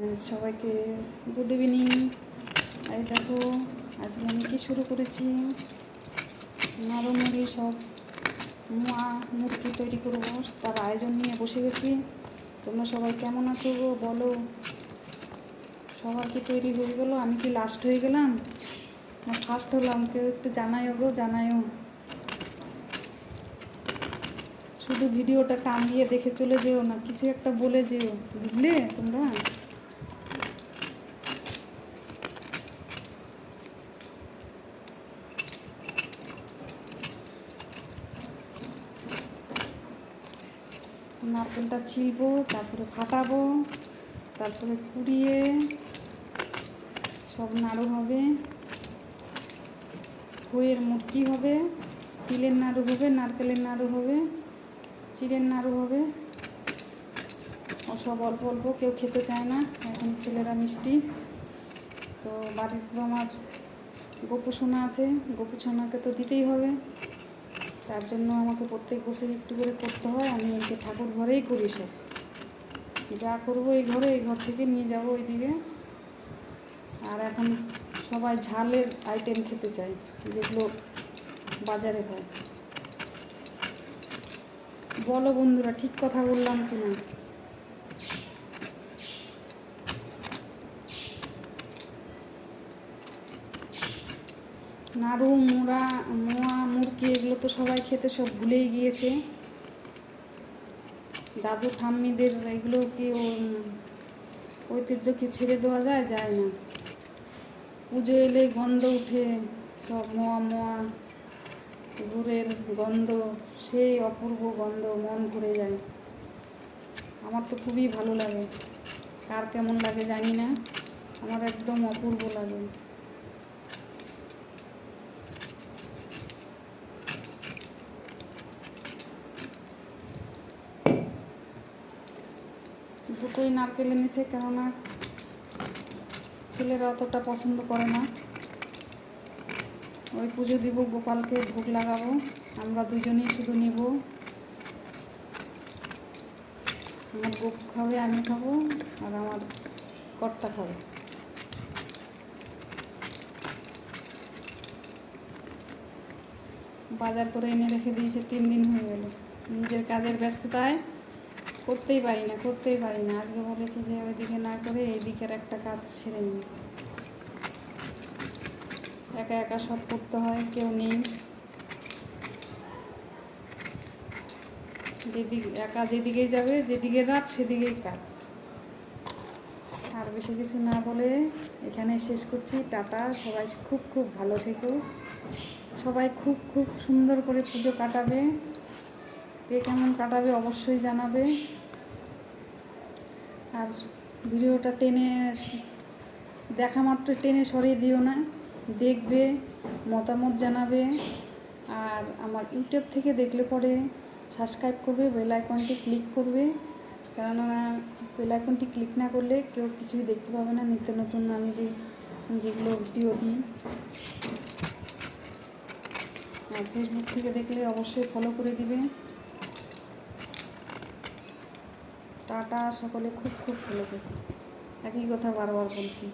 সবাইকে good evening. এই দেখো, আজকে আমি কি শুরু করেছি? নাড়ু মুড়ি সব, মোয়া মুরগি তৈরি করব, তার আয়োজন নিয়ে বসে গেছি। তোমরা সবাই কেমন আছো গো? বলো। সবার কি তৈরি হয়ে গেলো? আমি কি লাস্ট হয়ে গেলাম? না ফার্স্ট হলাম। কেউ একটু জানাইও গো জানাইও শুধু ভিডিওটা টান দিয়ে দেখে চলে যেও না, কিছু একটা বলে যেও, বুঝলে তোমরা? নারকেলটা ছিলবো, তারপরে ফাটাবো, তারপরে কুড়িয়ে সব নাড়ু হবে। খইয়ের মুরকি হবে, তিলের নাড়ু হবে, নারকেলের নাড়ু হবে, চিড়ের নাড়ু হবে। সব অল্প অল্প, কেউ খেতে চায় না, এখন ছেলেরা মিষ্টি। তো বাড়িতে তো আমার গোপু সোনা আছে, গোপু সোনাকে তো দিতেই হবে। তার জন্য আমাকে প্রত্যেক বছর একটু করে করতে হয়। আমি এই ঠাকুর ঘরেই করি সব। যা করব এই ঘরে, এই ঘর থেকে নিয়ে যাব ওইদিকে। আর এখন সবাই ঝালের আইটেম খেতে চাই, যেগুলো বাজারে হয়। বলো বন্ধুরা, ঠিক কথা বললাম কি নাড়ু, মোড়া, মোয়া মুরগি এগুলো তো সবাই খেতে সব ভুলেই গিয়েছে। দাদু, ঠাম্মিদের এগুলো কি ঐতিহ্য কি ছেড়ে দেওয়া যায়? যায় না। পুজো এলে গন্ধ উঠে সব মোয়া মোয়া, গুড়ের গন্ধ, সেই অপূর্ব গন্ধ মন ঘুরে যায়। আমার তো খুবই ভালো লাগে। কার কেমন লাগে জানি না। আমার একদম অপূর্ব লাগে। দুটোই নারকেল এনেছে কেননা ছেলেরা অতটা পছন্দ করে না। ওই পুজো দিব, গোপালকে ভোগ লাগাবো, আমরা দুজনেই শুধু নিব। আমার গোপ খাবে, আমি খাব, আর আমার কর্তা খাবে। বাজার করে এনে রেখে দিয়েছে, তিন দিন হয়ে গেল। নিজের কাজের ব্যস্ততায় করতেই পারি না, করতেই পারি না। আজকে বলেছি যে ওইদিকে না করে এই দিকের একটা কাজ ছেড়ে নিই। একা একা সব করতে হয়, কেউ নেই। যেদিকে, একা যেদিকেই যাবে, যেদিকে রাত, সেদিকেই কাজ। আর বেশি কিছু না বলে এখানে শেষ করছি। টাটা, সবাই খুব খুব ভালো থেকো। সবাই খুব খুব সুন্দর করে পুজো কাটাবে। কে কেমন কাটাবে অবশ্যই জানাবে। ভিডিওটা টেনে দেখা মাত্র টেনে সরিয়ে দিও না। দেখবে, মতামত জানাবে আর আমার ইউটিউব থেকে দেখলে পরে সাবস্ক্রাইব করবে, বেল আইকনটি ক্লিক করবে। কেননা বেল আইকনটি ক্লিক না করলে কেউ কিছুই দেখতে পাবে না। নিত্য নতুন আমি যে যেগুলো ভিডিও দিই। আর ফেসবুক থেকে দেখলে অবশ্যই ফলো করে দিবে। টাটা সকলে খুব খুব ভালো থাকে। একই কথা বারবার বলছি।